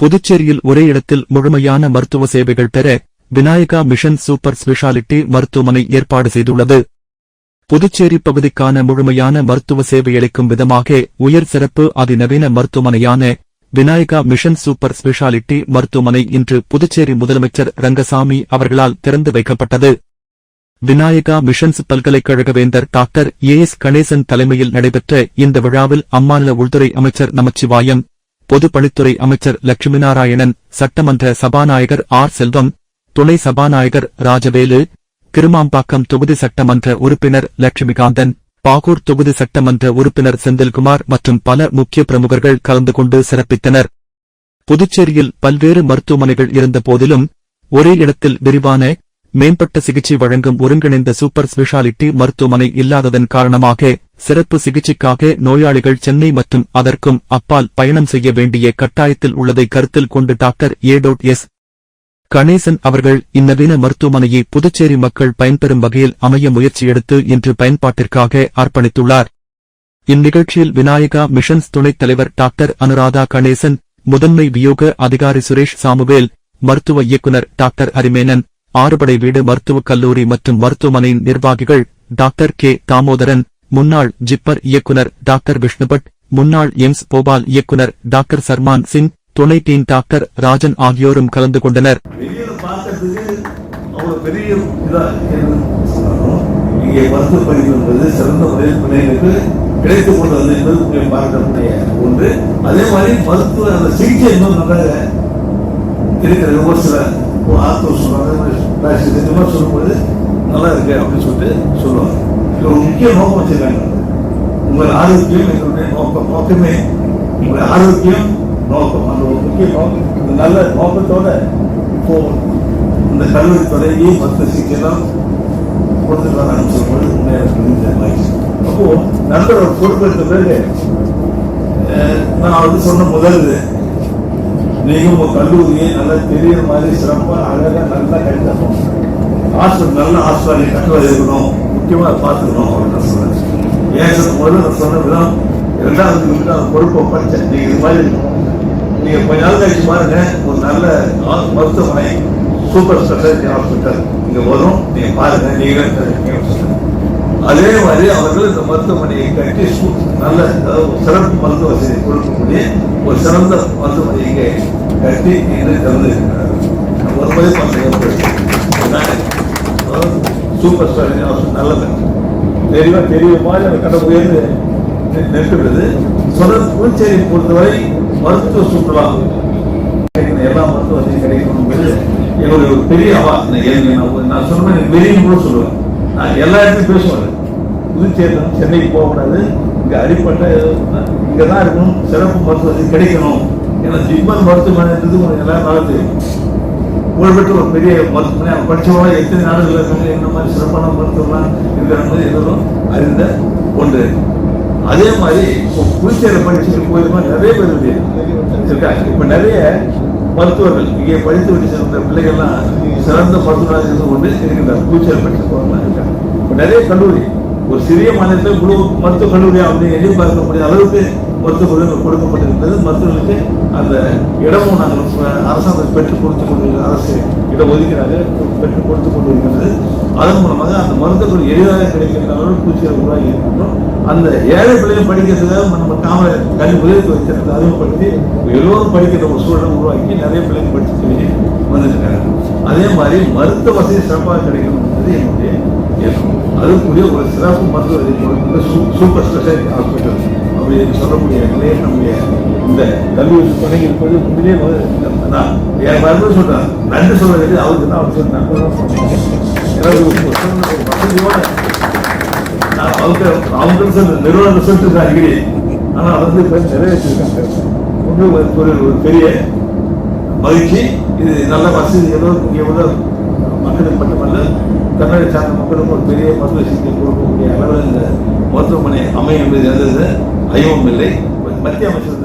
புதுச்சேரியில் ஒரே இடத்தில் முழுமையான மருத்துவ சேவைகள் பெற விநாயகா மிஷன் சூப்பர் ஸ்பெஷாலிட்டி மருத்துவமனை ஏற்பாடு செய்துள்ளது. புதுச்சேரி பகுதிக்கான முழுமையான மருத்துவ சேவையளிக்கும் விதமாக உயர் சிறப்பு அதிநவீன மருத்துவமனையான விநாயகா மிஷன் சூப்பர் ஸ்பெஷாலிட்டி மருத்துவமனை இன்று புதுச்சேரி முதலமைச்சர் ரங்கசாமி அவர்களால் திறந்து வைக்கப்பட்டது. விநாயகா மிஷன்ஸ் பல்கலைக்கழக வேந்தர் டாக்டர் ஏ எஸ் கணேசன் தலைமையில் நடைபெற்ற இந்த விழாவில் அம்மாநில உள்துறை அமைச்சர் நமச்சிவாயம் பொதுப்பணித்துறை அமைச்சர் லட்சுமி நாராயணன் சட்டமன்ற சபாநாயகர் ஆர். செல்வம் துணை சபாநாயகர் ராஜவேலு கிருமாம்பாக்கம் தொகுதி சட்டமன்ற உறுப்பினர் லட்சுமிகாந்தன் பாகூர் தொகுதி சட்டமன்ற உறுப்பினர் செந்தில்குமார் மற்றும் பல முக்கிய பிரமுகர்கள் கலந்து கொண்டு சிறப்பித்தனர். புதுச்சேரியில் பல்வேறு மருத்துவமனைகள் இருந்த போதிலும் ஒரே இடத்தில் விரிவான மேம்பட்ட சிகிச்சை வழங்கும் ஒருங்கிணைந்த சூப்பர் ஸ்பெஷாலிட்டி மருத்துவமனை இல்லாததன் காரணமாக சிறப்பு சிகிச்சைக்காக நோயாளிகள் சென்னை மற்றும் அதற்கும் அப்பால் பயணம் செய்ய வேண்டிய கட்டாயத்தில் உள்ளதை கருத்தில் கொண்டு doctor A dot S. Ganesan அவர்கள் இந்நவீன மருத்துவமனையை புதுச்சேரி மக்கள் பயன்பெறும் வகையில் அமைய முயற்சி எடுத்து இன்று பயன்பாட்டிற்காக அர்ப்பணித்துள்ளார். இந்நிகழ்ச்சியில் விநாயகா மிஷன்ஸ் துணைத் தலைவர் டாக்டர் அனுராதா கணேசன் முதன்மை வியோக அதிகாரி சுரேஷ் சாமுவேல் மருத்துவ இயக்குனர் டாக்டர் ஹரிமேனன் ஆறுபடை வீடு மருத்துவக் கல்லூரி மற்றும் மருத்துவமனையின் நிர்வாகிகள் டாக்டர் கே தாமோதரன் முன்னாள் ஜிப்பர் இயக்குனர் டாக்டர் விஷ்ணுபட் முன்னாள் எம்ஸ் போபால் இயக்குனர் டாக்டர் சர்மான் சிங் துணை டீன் டாக்டர் ராஜன் ஆகியோரும் கலந்து கொண்டனர். இங்கே மருத்துவ படிப்பு என்பது சிறந்த முறையில் பிள்ளைகளுக்கு கிடைத்துக் கொண்டு என்பது பார்க்கக்கூடிய ஒன்று. அதே மாதிரி மருத்துவ அந்த சிகிச்சை இன்னும் நன்றாக இருக்கிறது. ஒரு சில சொல்றாங்க சொல்லும்போது நல்லா இருக்கு அப்படின்னு சொல்லிட்டு சொல்லுவாங்க. ஒரு முக்கிய நோக்கம் வச்சிருக்காங்க. உங்கள் ஆரோக்கியம் எங்களுடைய நோக்கம் நோக்கமே உங்களுடைய ஆரோக்கியம் நோக்கம். அந்த ஒரு முக்கிய நோக்கம் இந்த நல்ல நோக்கத்தோட இப்போ இந்த கல்லூரி தொடங்கி மற்ற சிக்கலாம் கொடுத்துட்டு வர சொல்லும்போது உண்மையாக அப்போ நண்பர் பொறுப்பெடுத்த பிறகு நான் வந்து சொன்ன முதல் நீங்க உங்க கல்லூரியை நல்லா தெரியற மாதிரி சிறப்பாக அழகாக நல்லா கட்டணும் ஹாஸ்டல் நல்ல ஹாஸ்டல் கட்டுவது இருக்கணும் முக்கியமாக பார்த்துக்கணும் அப்படின்னு சொன்னேன். ஏன் முதல்ல நான் சொன்ன விதம் இரண்டாவது விட்டு பொறுப்பை படிச்சேன் நீங்கள் இது மாதிரி நீங்கள் கொஞ்ச நாள் கழிச்சு பாருங்க ஒரு நல்ல மருத்துவமனை சூப்பர் ஸ்பெஷாலிட்டி ஹாஸ்பிட்டல் இங்கே வரும். நீங்கள் பாருங்க நீங்களே அதே மாதிரி அவர்கள் இந்த மருத்துவமனையை கட்டி நல்ல அதாவது சிறப்பு மருத்துவ வசதி கொடுக்கக்கூடிய ஒரு சிறந்த மருத்துவமனை இங்கே கட்டி இன்று திறந்து ஒரு மாதிரி பார்த்தீங்கன்னா சூப்பர் ஸ்டார் நல்லது. தெரியவா தெரிய மாதிரி அந்த கடை உயர்ந்து நிற்கிறது சொல்றது புதுச்சேரி பொறுத்தவரை மருத்துவ சுற்றுலா. எல்லா மருத்துவ வசதியும் கிடைக்கணும் என்பது என்னுடைய ஒரு பெரிய அவா நான் நான் சொன்ன எனக்கு வெளியும் கூட சொல்லுவேன். நான் எல்லா இடத்துலையும் பேசுவேன் புதுச்சேரி சென்னைக்கு போகக்கூடாது. இங்கே அடிப்பட்ட இங்கே தான் இருக்கணும். சிறப்பு மருத்துவ வசதி கிடைக்கணும். ஏன்னா ஜிப்மர் மருத்துவமனை உங்களுக்கு எல்லாரும் நல்லா தெரியும் புகழ்பெற்ற ஒரு பெரிய மருத்துவமனை அவங்க படித்தவங்க எத்தனை நாடுகள் இருக்காங்க என்ன மாதிரி சிறப்பான மருத்துவம்லாம் இருக்கிறது எல்லோரும் அறிந்த ஒன்று. அதே மாதிரி இப்போ புதுச்சேரி படிச்சுட்டு போயிருமா நிறைய பேர் இருக்காங்க. இப்ப நிறைய மருத்துவர்கள் இங்கே படித்து விட்டு சென்ற பிள்ளைகள்லாம் சிறந்த மருத்துவராக இருந்து கொண்டு இருக்கின்றார் புதுச்சேரி படிச்சு போகிறவங்க இருக்காங்க. இப்ப நிறைய கல்லூரி ஒரு சிறிய மாநிலத்தில் முழு மருத்துவ கல்லூரி அப்படின்னு எதிர்பார்க்கக்கூடிய முடியாத அளவுக்கு மருத்துவ கல்லூரி கொடுக்கப்பட்டிருக்கிறது. மருத்துவர்களுக்கு அந்த இடமும் நாங்கள் அரசாங்கம் பெற்றுக் கொடுத்து கொண்டு அரசு இடம் ஒதுக்கிறாங்க பெற்றுக் கொடுத்து கொண்டு இருக்கிறது அதன் மூலமாக அந்த மருத்துவர்கள் எளிதாக கிடைக்கின்ற அளவுக்கு பூச்சிகள் உருவாகி இருக்கின்றோம். அந்த ஏழை பிள்ளைகள் படிக்கிறதுக்காக நம்ம காம கல்வி உதவி வைத்திருந்த அறிமுகப்படுத்தி எல்லோரும் படிக்கிற ஒரு சூழலை உருவாக்கி நிறைய பிள்ளைங்க படிச்சு சொல்லி வந்துருக்காங்க அதே மாதிரி மருத்துவ வசதி சிறப்பாக கிடைக்கணும் என்பது என்னுடைய எண்ணம். அதுக்குரிய ஒரு சிறப்பு மருத்துவ வசதி சூப்பர் ஸ்பெஷாலிட்டி ஹாஸ்பிட்டல் அப்படின்னு சொல்லக்கூடிய நிலையை நம்முடைய இந்த கல்வி தொடங்கி இருப்பது உண்மையிலே நான் என் மருந்து சொல்றேன்? நன்றி சொல்ல வேண்டியது அவருக்கு தான். அவர் சொன்னாங்க வசதியோட நான் அவங்க அவங்க ரிசல்ட் நிறுவன ரிசல்ட் இருக்கு அடிக்கடி. ஆனா வந்து இப்போ நிறைவேற்றிருக்காங்க ஒன்று ஒரு பெரிய மகிழ்ச்சி. இது நல்ல வசதி எல்லோருக்கும் இங்கே உள்ள மக்களுக்கு மட்டுமல்ல கர்நாடக சார்ந்த மக்களுக்கும் ஒரு பெரிய மருத்துவ சிகிச்சை கொடுக்கக்கூடிய அளவில் இந்த மருத்துவமனை அமையும் என்பது எந்த ஐயமும் இல்லை. மத்திய அமைச்சர்